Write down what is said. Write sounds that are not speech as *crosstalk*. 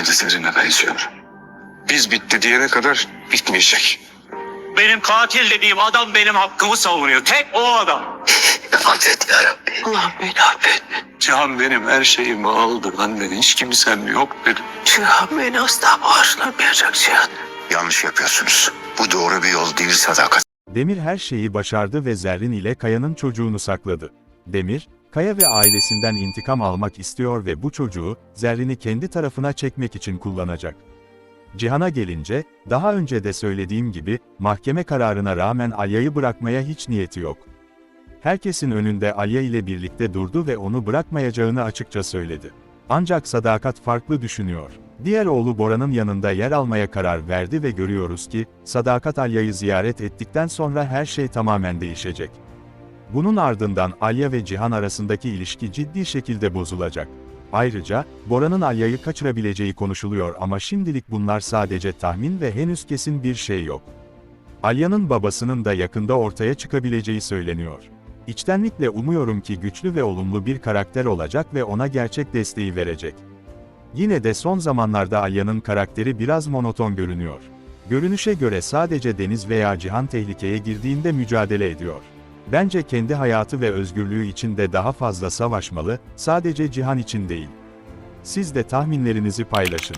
Aynı Zerrin'e benziyor. Biz bitti diyene kadar bitmeyecek. Benim katil dediğim adam benim hakkımı savunuyor. Tek o adam. *laughs* Affet yarabbim. Allah beni affet. Cihan benim her şeyimi aldı. Benden hiç kimsem yok benim. Cihan beni asla bağışlamayacak Cihan. Yanlış yapıyorsunuz. Bu doğru bir yol değil sadakat. Demir her şeyi başardı ve Zerrin ile Kaya'nın çocuğunu sakladı. Demir, Kaya ve ailesinden intikam almak istiyor ve bu çocuğu, Zerrin'i kendi tarafına çekmek için kullanacak. Cihan'a gelince, daha önce de söylediğim gibi, mahkeme kararına rağmen Alya'yı bırakmaya hiç niyeti yok. Herkesin önünde Alya ile birlikte durdu ve onu bırakmayacağını açıkça söyledi. Ancak Sadakat farklı düşünüyor. Diğer oğlu Bora'nın yanında yer almaya karar verdi ve görüyoruz ki, Sadakat Alya'yı ziyaret ettikten sonra her şey tamamen değişecek. Bunun ardından Alya ve Cihan arasındaki ilişki ciddi şekilde bozulacak. Ayrıca, Bora'nın Alya'yı kaçırabileceği konuşuluyor ama şimdilik bunlar sadece tahmin ve henüz kesin bir şey yok. Alya'nın babasının da yakında ortaya çıkabileceği söyleniyor. İçtenlikle umuyorum ki güçlü ve olumlu bir karakter olacak ve ona gerçek desteği verecek. Yine de son zamanlarda Alya'nın karakteri biraz monoton görünüyor. Görünüşe göre sadece Deniz veya Cihan tehlikeye girdiğinde mücadele ediyor. Bence kendi hayatı ve özgürlüğü için de daha fazla savaşmalı, sadece Cihan için değil. Siz de tahminlerinizi paylaşın.